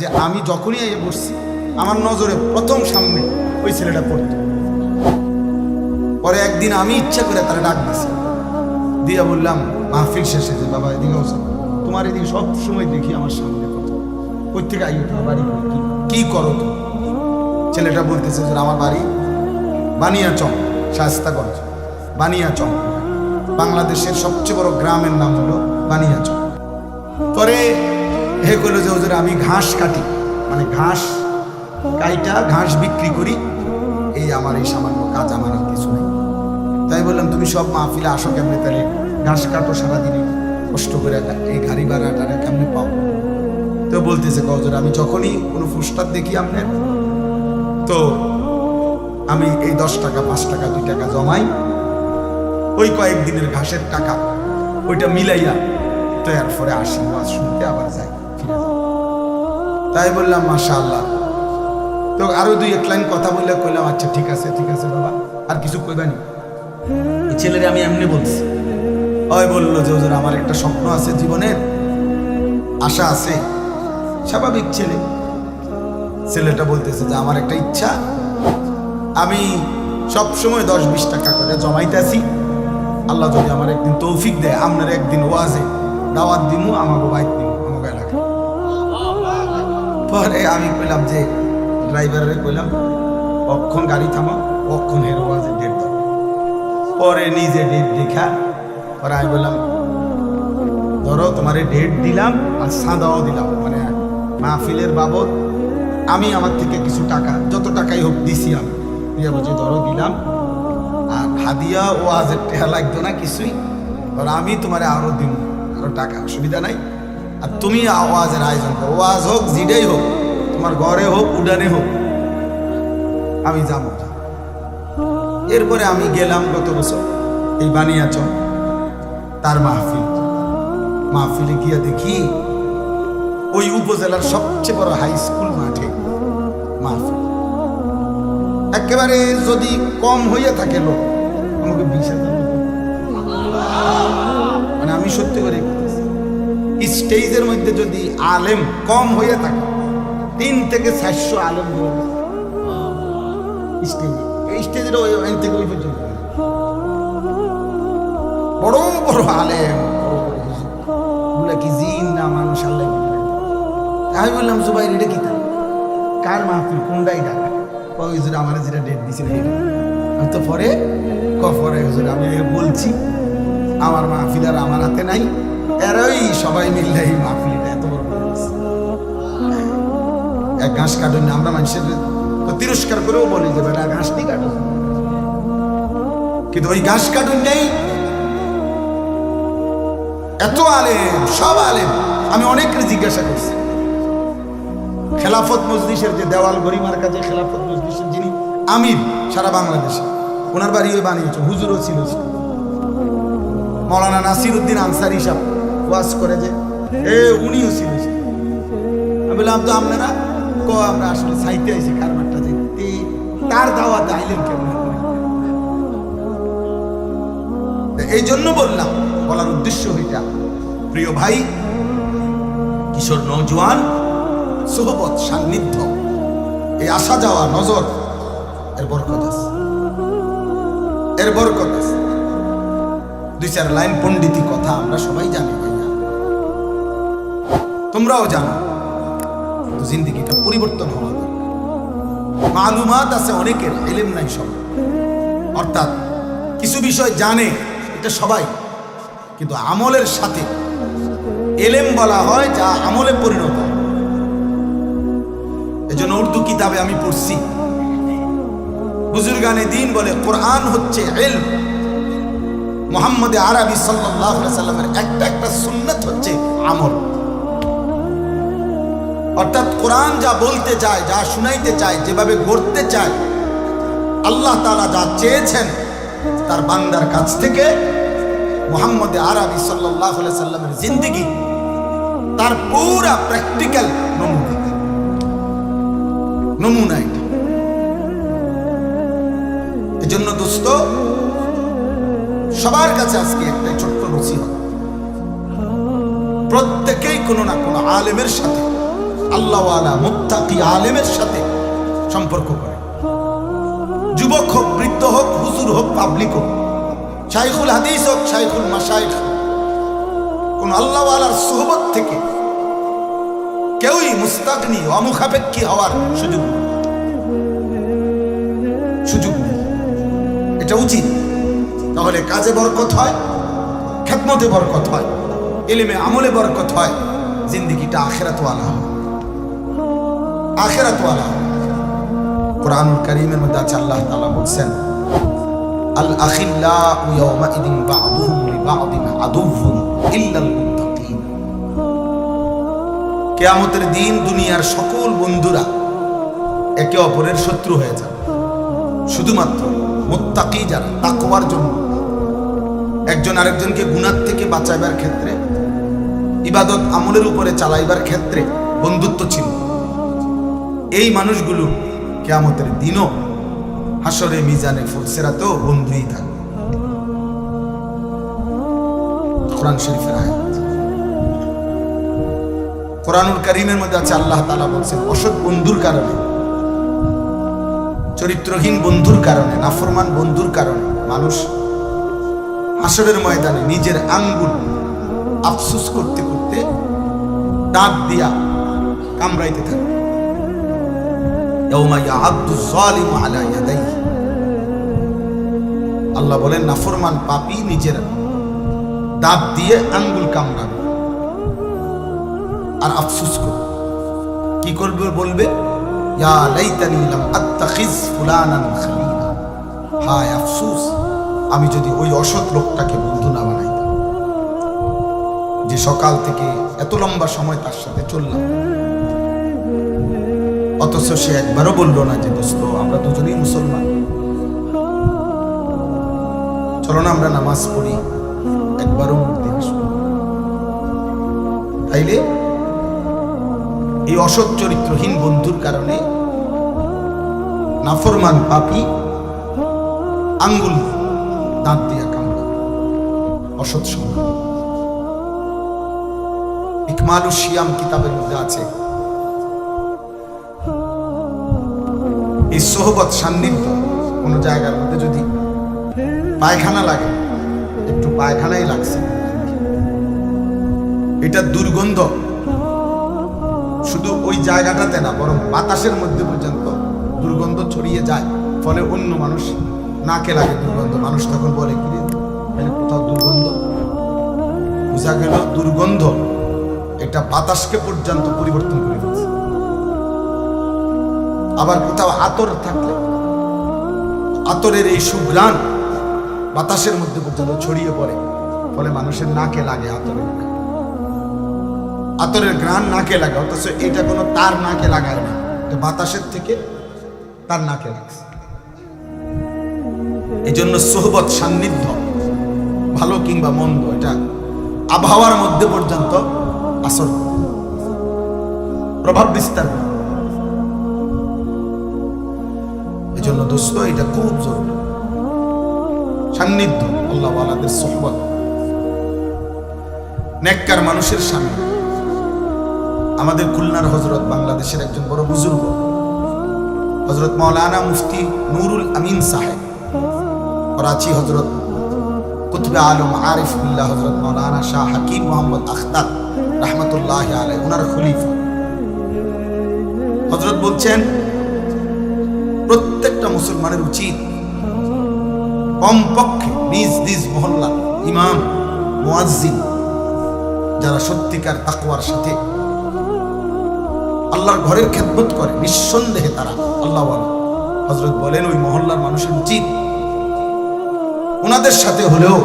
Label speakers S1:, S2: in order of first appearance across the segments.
S1: যে আমি যখনই এই বসছি, আমার নজরে প্রথম সামনে ওই ছেলেটা পড়তো। পরে একদিন আমি ইচ্ছা করে তারা ডাক দিছি দিয়া বললাম, মাহফিল শেষে যে বাবা, এদিকে তোমার এদিকে সব সময় দেখি আমার সামনে কত থেকে তোমার বাড়ি কি কি করো তো ছেলেটা বলতেছে যে আমার বাড়ি বানিয়াচং শাস্তাগঞ্জ বানিয়াচং বাংলাদেশের সবচেয়ে বড় গ্রামের নাম হলো বানিয়াচং পরে হে করল যে, হুজুর, আমি ঘাস কাটি। মানে ঘাস কাইটা, ঘাস বিক্রি করি। এই আমার এই সামান্য কাজ আমার কিছু নেই। তাই বললাম, তুমি সব মাহফিলে আসো কেমনে তাহলে? ঘাস কাটো সারাদিনে। কষ্ট করে এই গাড়ি ভাড়াটা কেমনে পাও? তো বলতেছে কজর আমি যখনই কোনো ফুস্টার দেখি আপনার, তো আমি এই দশ টাকা, পাঁচ টাকা, দুই টাকা জমাই। ওই কয়েকদিনের ঘাসের টাকা, ওইটা মিলাইয়া তো এরপরে আসি শুনতে আবার যাই। তাই বললাম মাশা আল্লাহ তো আরও দুই এক লাইন কথা বললে কইলাম আচ্ছা ঠিক আছে ঠিক আছে বাবা আর কিছু কইবানি ছেলেরে আমি এমনি বলছি। ওই বলল যে হুজুর আমার একটা স্বপ্ন আছে জীবনের আশা আছে স্বাভাবিক ছেলে। ছেলেটা বলতেছে যে আমার একটা ইচ্ছা আমি সব সময় দশ বিশ টাকা করে জমাইতেছি। আল্লাহ যদি আমার একদিন তৌফিক দেয় আপনার একদিন ওয়াজে দাওয়াত দিমু আমাকে বাইক পরে আমি কইলাম যে ড্রাইভারে কইলাম, অক্ষণ গাড়ি থামা, অক্ষণ হের ওয়াজে ডেট দাও। পরে নিজে ডেট দেখা, পরে আমি বললাম, ধরো তোমারে ডেট দিলাম আর সাদাও দিলাম মানে মাহফিলের বাবদ আমি আমার থেকে কিছু টাকা, যত টাকাই হোক দিছি আমি। দিয়ে বলছি, ধরো দিলাম, আর হাদিয়া ও আজের টেহা লাগতো না কিছুই, আর আমি তোমারে আরও দিব আরও টাকা, অসুবিধা নাই। আর তুমি আওয়াজের আয়োজন করো। ওয়াজ হোক জিডেই হোক, তোমার ঘরে হোক, উডানে হোক, আমি যাব। এরপরে আমি গেলাম গত বছর এই বানিয়াচ তার মাহফিল। মাহফিলে গিয়া দেখি ওই উপজেলার সবচেয়ে বড় হাই স্কুল মাঠে মাহফিল। একেবারে যদি কম হইয়া থাকে লোক, আমাকে বিশ হাজার। মানে আমি সত্যি করে। স্টেজের মধ্যে যদি আলেম কম হইয়া থাকে, তিন থেকে চারশো আলেম হয়ে এই ওই থেকে বড় বড় আলেম। কি জিন না মানুষ আমি বললাম কি কার মাহফিল? আমার যেটা ডেট তো ক আমি বলছি, আমার মাহফিল আর আমার হাতে নাই। এরাই সবাই মিললে এই মাহফিলটা এত বড় এক ঘাস কাটুন আমরা মানুষের তিরস্কার করেও বলি যে, বেটা, ঘাস নি কাটুন? কিন্তু ওই ঘাস কাটুন নেই। এত সব আমি অনেকের জিজ্ঞাসা করছি। খেলাফত মজলিসের যে দেওয়াল গরিমার কাছে, খেলাফত মজলিসের যিনি আমির, সারা বাংলাদেশে, ওনার বাড়ি বানিয়েছে, হুজুরও ছিল। মৌলানা নাসির উদ্দিন আনসারি সাহেব। ওয়াজ করে যে, এ উনিও ছিল আমি বললাম, তো আপনারা ক, আমরা আসলে সাইতে আইছি কারবারটা দেখতে তার দাওয়াত আইলেন কেমন? এই জন্য বললাম, বলার উদ্দেশ্য হইটা, প্রিয় ভাই, কিশোর নৌজওয়ান সোহবত সান্নিধ্য, এই আসা যাওয়া নজর, এর বরকত আছে। এর বরকত আছে। দুই চার লাইন পণ্ডিতি কথা আমরা সবাই জানি। তোমরাও জানো, জিন্দিগিটা পরিবর্তন হওয়া মালুমাত আছে, অনেকের, এলেম নাই সব। অর্থাৎ কিছু বিষয় জানে, এটা সবাই। কিন্তু আমলের সাথে এলেম বলা হয়, যা আমলে পরিণত এজন্য উর্দু কিতাবে আমি পড়ছি। বুজুর্গানে দিন বলে, কোরআন হচ্ছে এল মোহাম্মদ আরবি সাল্লাহ সাল্লামের একটা একটা সুন্নত হচ্ছে আমল। অর্থাৎ কোরআন যা বলতে চায়, যা শুনাইতে চায়, যেভাবে গড়তে চায়, আল্লাহ তাআলা যা চেয়েছেন, তার বান্দার কাছ থেকে মোহাম্মদ আরবি সাল্লাহ সাল্লামের জিন্দগি, তার পুরা প্র্যাকটিক্যাল নমুনা। নমুনা এটা। এজন্য দোস্ত, সবার কাছে আজকে একটা ছোট্ট নসিহত। প্রত্যেকেই কোনো না কোনো আলেমের সাথে আল্লাহওয়ালা মুত্তাকি আলেমের সাথে সম্পর্ক করে। যুবক হোক, বৃদ্ধ হোক, হুজুর হোক, পাবলিক হোক, শাইখুল হাদিস হোক, শাইখুল মাসাইখ কোন আল্লাহওয়ালার সোহবত থেকে কেউই মুস্তাকনি অমুখাপেক্ষী হওয়ার সুযোগ। সুযোগ এটা উচিত। তাহলে কাজে বরকত হয়, খেদমতে বরকত হয়, এলিমে আমলে বরকত হয়, জিন্দিগিটা আখেরাতওয়ালা হয়। আখেরাতওয়ালা। কোরআনুল করিমের মধ্যে আছে আল্লাহ তাআলা বলছেন আল আখিল্লা দিন দুনিয়ার সকল বন্ধুরা একে অপরের শত্রু হয়ে যাবে। শুধুমাত্র মুত্তাকি যারা, তাকওয়ার জন্য। একজন আরেকজনকে গুনার থেকে বাঁচাইবার ক্ষেত্রে, ইবাদত আমলের উপরে চালাইবার ক্ষেত্রে বন্ধুত্ব ছিল। এই মানুষগুলো কেয়ামতের দিনও হাসরে মিজানে ফুলসেরাতেও বন্ধুই থাকবে। কোরআন শরীফের আয়াত। কোরআনুল করিমের মধ্যে আছে আল্লাহ তাআলা বলছেন, অসৎ বন্ধুর কারণে, চরিত্রহীন বন্ধুর কারণে, নাফরমান বন্ধুর কারণে মানুষ হাসরের ময়দানে নিজের আঙ্গুল আফসুস করতে করতে দাঁত দিয়া কামড়াইতে থাকে। আল্লাহ বলেন, নাফরমান পাপী নিজের দাঁত দিয়ে আঙ্গুল কামড়াবে। আর আফসুস করবে কি করবে বলবে? আমি যদি ওই অসৎ লোকটাকে বন্ধু না বানাইতাম। যে সকাল থেকে এত লম্বা সময় তার সাথে চললাম অথচ সে একবারও বলল না যে, দোস্ত, আমরা দুজনেই মুসলমান। চলো না, আমরা নামাজ পড়ি। একবারও তাইলে এই অসৎ চরিত্রহীন বন্ধুর কারণে নাফরমান পাপি আঙ্গুল দাঁত দিয়ে কামড়া। অসৎ সঙ্গ। ইকমালু শিয়াম কিতাবের মধ্যে আছে। এই সোহবত সান্নিধ্য কোনো জায়গার মধ্যে যদি পায়খানা লাগে, একটু পায়খানাই লাগছে। এটা দুর্গন্ধ। শুধু ওই জায়গাটাতে না, বরং বাতাসের মধ্যে পর্যন্ত দুর্গন্ধ ছড়িয়ে যায়। ফলে অন্য মানুষ নাকে লাগে দুর্গন্ধ। মানুষ তখন বলে কি কোথাও দুর্গন্ধ? বোঝা গেল দুর্গন্ধ এটা বাতাসকে পর্যন্ত পরিবর্তন করে আবার কোথাও আতর থাকলে, আতরের এই সুঘ্রাণ বাতাসের মধ্যে পর্যন্ত ছড়িয়ে পড়ে, ফলে মানুষের নাকে লাগে আতরের। আতরের ঘ্রাণ নাকে লাগে, অথচ এটা কোনো তার নাকে লাগায় না, এটা বাতাসের থেকে তার নাকে লাগছে এই জন্য সোহবত সান্নিধ্য, ভালো কিংবা মন্দ, এটা আবহাওয়ার মধ্যে পর্যন্ত আসর প্রভাব বিস্তার করে। জন্য দোস্ত এটা খুব জরুরি। সান্নিধ্য, আল্লাহ আলাদের সোহবত। নেককার মানুষের সামনে আমাদের খুলনার হজরত বাংলাদেশের একজন বড় বুজুর্গ। হজরত মৌলানা মুফতি নুরুল আমিন সাহেব। করাচি হজরত কুতবে আলম আরিফ বিল্লাহ হজরত মৌলানা শাহ হাকিম মোহাম্মদ আখতার রহমতুল্লাহ আলাই ওনার খলিফা। হজরত বলছেন প্রত্যেকটা মুসলমানের উচিত কমপক্ষে নিজ নিজ মহল্লা ইমাম, মুয়াজ্জিন, যারা সত্যিকার তাকওয়ার সাথে আল্লাহর ঘরের খেদমত করে, নিঃসন্দেহে তারা আল্লাহ হজরত বলেন, ওই মহল্লার মানুষের উচিত ওনাদের সাথে হলেও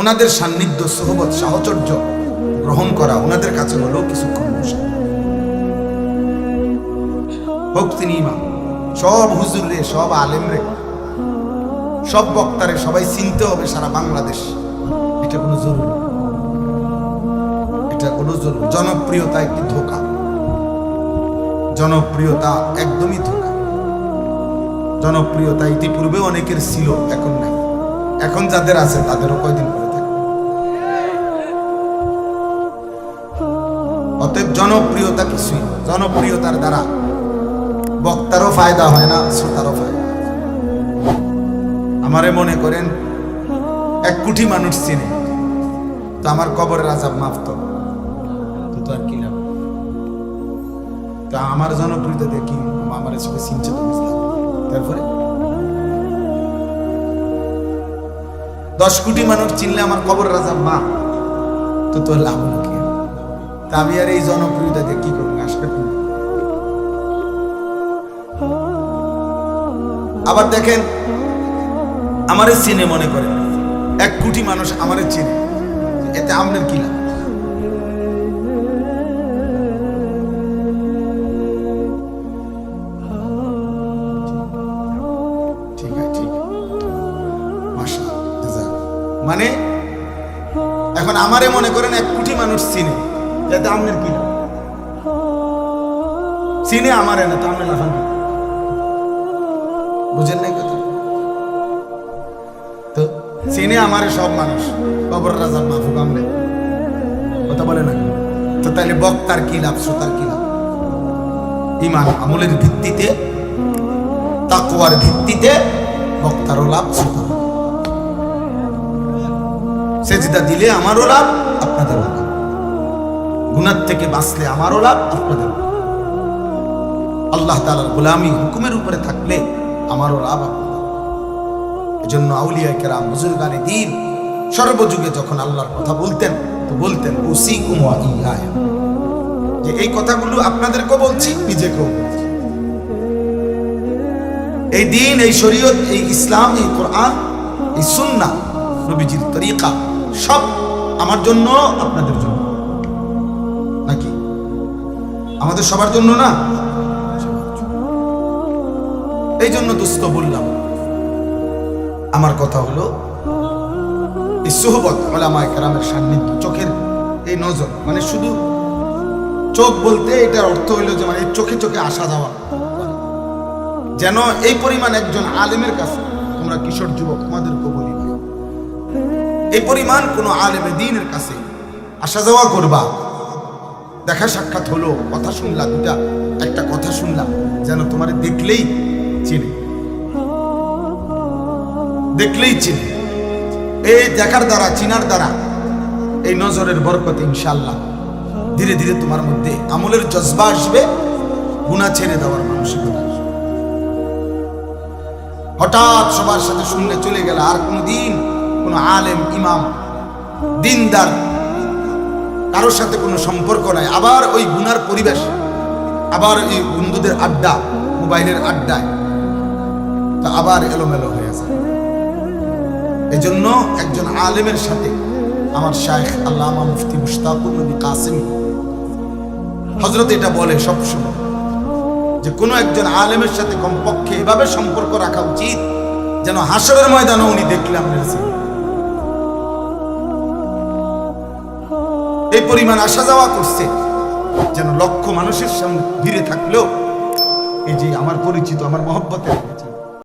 S1: ওনাদের সান্নিধ্য, সহবত, সাহচর্য গ্রহণ করা ওনাদের কাছে হলেও কিছুক্ষণ হোক তিনি ইমাম। সব হুজুর রে, সব আলেম রে। সব বক্তারে সবাই চিনতে হবে সারা বাংলাদেশ। এটা কোনো জরুরি। এটা কোনো জরুরি জনপ্রিয়তা একটি ধোকা। জনপ্রিয়তা একদমই ধোকা। জনপ্রিয়তা ইতিপূর্বে অনেকের ছিল, এখন নাই। এখন যাদের আছে, তাদেরও কয়দিন পরে থাকবে। অতএব জনপ্রিয়তা কিছুই জনপ্রিয়তার দ্বারা বক্তারও ফায়দা হয় না, শ্রোতারও ফায়দা আমারে মনে করেন, এক কোটি মানুষ চিনে, তো আমার কবরের আজাব মাফ তো আর কি লাভ? তা আমার জনপ্রিয়তা দেখি, আমার সবাই চিনছে তো তারপরে? দশ কোটি মানুষ চিনলে আমার কবরের আজাব মা তো তোর লাভ হলো কি? তা আমি আর এই জনপ্রিয়তা দিয়ে কি করব? আসবে আবার দেখেন, আমারে চিনে মনে করে এক কোটি মানুষ আমারে চিনে এতে আপনার কি লাভ। মানে এখন আমারে মনে করেন এক কোটি মানুষ চিনে যাতে আপনার কি? চিনে আমারে না, তো আপনার লাফান? বুঝেন নাই কথা? তো চিনে আমারে সব মানুষ, কবর রাজার মাহফুক আমলে কথা বলে না? তো তাহলে বক্তার কি লাভ, শ্রোতার কি লাভ? ইমান আমলের ভিত্তিতে তাকুয়ার ভিত্তিতে বক্তারও লাভ, শ্রোতারও লাভ। সেজদা দিলে আমারও লাভ আপনাদের লাভ। গুনার থেকে বাঁচলে আমারও লাভ আপনাদের আল্লাহ তালার গোলামি হুকুমের উপরে থাকলে আমারও লাভ আপনাদের। এজন্য আউলিয়া কেরাম বুজুর্গানে দিন, সর্বযুগে যখন আল্লাহর কথা বলতেন, তো বলতেন উসি কুমা ইয়ায়া যে এই কথাগুলো আপনাদেরকেও বলছি, নিজেকেও এই দিন, এই শরীয়ত, এই ইসলাম, এই কোরআন, এই সুন্না নবীজির তরিকা, সব আমার জন্য, আপনাদের জন্য। নাকি? আমাদের সবার জন্য না। এই জন্য দুস্থ বললাম। আমার কথা হলো, এই সোহবত ওলামায় কেরামের সান্নিধ্য, চোখের এই নজর মানে শুধু চোখ বলতে এটার অর্থ হইল যে মানে চোখে চোখে আসা যাওয়া। যেন এই পরিমাণ একজন আলেমের কাছে, তোমরা কিশোর যুবক তোমাদেরকে বলি এই পরিমাণ কোন আলেমে দিনের কাছে আসা যাওয়া করবা। দেখা সাক্ষাৎ হলো, কথা শুনলা দুটা একটা কথা শুনলাম যেন তোমার দেখলেই চিনে। দেখলেই চিনে। এই দেখার দ্বারা, চিনার দ্বারা এই নজরের বরকত ইনশাল্লাহ ধীরে ধীরে তোমার মধ্যে আমলের জজবা আসবে গুণা ছেড়ে দেওয়ার মানসিকতা হঠাৎ সবার সাথে শুনলে চলে গেলে আর কোনো দিন কোনো আলেম, ইমাম, দিনদার কারোর সাথে কোনো সম্পর্ক নাই। আবার ওই গুনার পরিবেশ, আবার ওই বন্ধুদের আড্ডা, মোবাইলের আড্ডায় তা আবার এলোমেলো হয়ে যায় এজন্য একজন আলেমের সাথে আমার শায়েখ আল্লামা মুফতি মুশতাকুর নবী কাসিম হজরত এটা বলে সবসময় যে কোনো একজন আলেমের সাথে কমপক্ষে এভাবে সম্পর্ক রাখা উচিত যেন হাসরের ময়দানে উনি দেখলে আপনার চিনি। এই পরিমাণ আসা যাওয়া করছে যেন লক্ষ মানুষের সামনে ভিড়ে থাকলেও এই যে আমার পরিচিত, আমার মহব্বতের